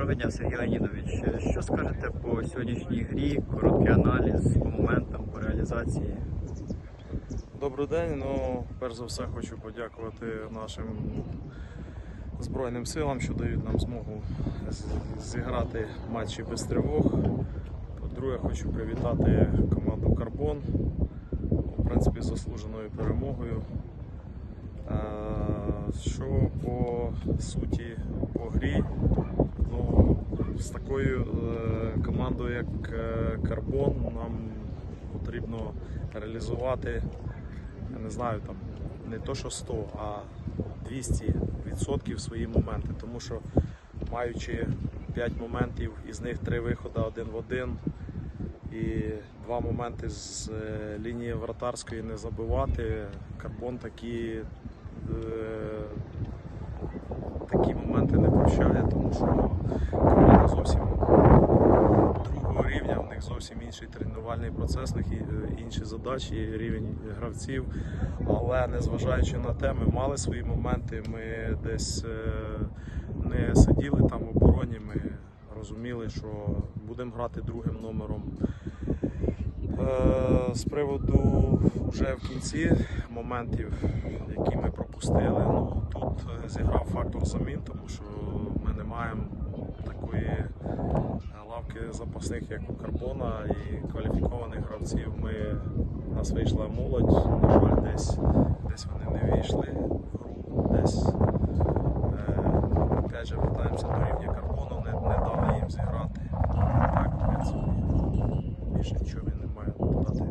Доброго дня, Сергій Леонідович. Що скажете по сьогоднішній грі? Короткий аналіз по моментам, по реалізації. Добрий день. Ну, перш за все, хочу подякувати нашим Збройним силам, що дають нам змогу зіграти матчі без тривог. По-друге, хочу привітати команду Карбон, в принципі, заслуженою перемогою. Е, Що по суті по грі, з такою е, командою, як е, Карбон, нам потрібно реалізувати я не знаю, там не то що 100, а 200 відсотків свої моменти. Тому що маючи 5 моментів, із них 3 виходи один в один і два моменти з е, лінії вратарської не забивати, карбон такі моменти тому що команда зовсім другого рівня, в них зовсім інший тренувальний процес, е, інші задачі, рівень гравців. Але незважаючи на те, ми мали свої моменти, ми десь е, не сиділи там в обороні, ми розуміли, що будемо грати другим номером. Е, З приводу вже в кінці моментів, які ми пропустили, ну зіграв фактор замін, тому що ми не маємо такої е, лавки запасних, як у Карбона, і кваліфікованих гравців. Ми, у нас вийшла молодь, на жаль, десь, десь вони не вийшли в гру, десь е, опять же вертаємося до рівня Карбону, не, не дали їм зіграти. Так, більше нічого я не маю додати.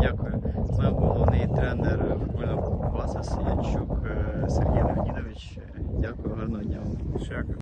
Дякую. З був головний тренер футбольного клубу Васас Леонідович. Дякую, гарного дня. Дякую.